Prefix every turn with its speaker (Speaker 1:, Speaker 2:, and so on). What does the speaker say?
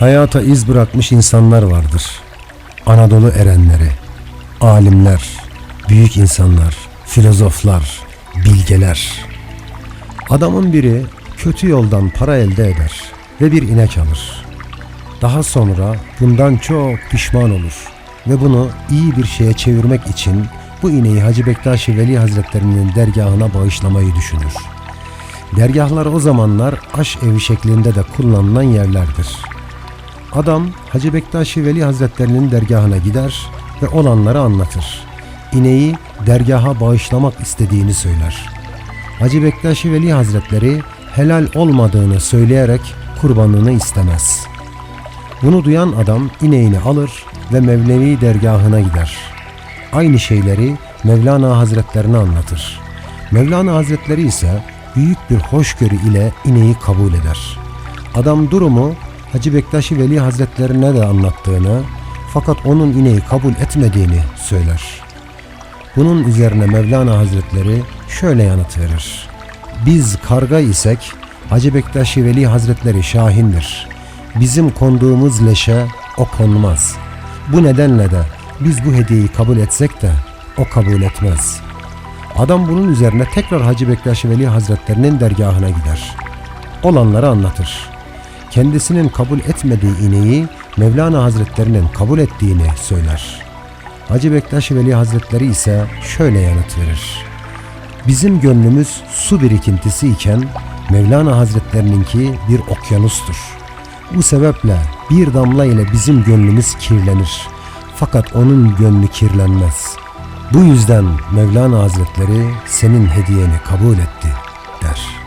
Speaker 1: Hayata iz bırakmış insanlar vardır. Anadolu erenleri, alimler, büyük insanlar, filozoflar, bilgeler. Adamın biri kötü yoldan para elde eder ve bir inek alır. Daha sonra bundan çok pişman olur ve bunu iyi bir şeye çevirmek için bu ineği Hacı Bektaş Veli Hazretlerinin dergahına bağışlamayı düşünür. Dergahlar o zamanlar aş evi şeklinde de kullanılan yerlerdir. Adam Hacı Bektaş Veli Hazretlerinin dergahına gider ve olanları anlatır. İneği dergaha bağışlamak istediğini söyler. Hacı Bektaş Veli Hazretleri helal olmadığını söyleyerek kurbanını istemez. Bunu duyan adam ineğini alır ve Mevlevi dergahına gider. Aynı şeyleri Mevlana Hazretlerine anlatır. Mevlana Hazretleri ise büyük bir hoşgörü ile ineği kabul eder. Adam durumu Hacı Bektaşi Veli Hazretlerine de anlattığını fakat onun ineği kabul etmediğini söyler. Bunun üzerine Mevlana Hazretleri şöyle yanıt verir. Biz karga isek Hacı Bektaşi Veli Hazretleri şahindir. Bizim konduğumuz leşe o konmaz. Bu nedenle de biz bu hediyeyi kabul etsek de o kabul etmez. Adam bunun üzerine tekrar Hacı Bektaşi Veli Hazretlerinin dergahına gider. Olanları anlatır. Kendisinin kabul etmediği ineği Mevlana Hazretlerinin kabul ettiğini söyler. Hacı Bektaş Veli Hazretleri ise şöyle yanıt verir. Bizim gönlümüz su birikintisi iken Mevlana Hazretlerininki bir okyanustur. Bu sebeple bir damla ile bizim gönlümüz kirlenir. Fakat onun gönlü kirlenmez. Bu yüzden Mevlana Hazretleri senin hediyeni kabul etti der.''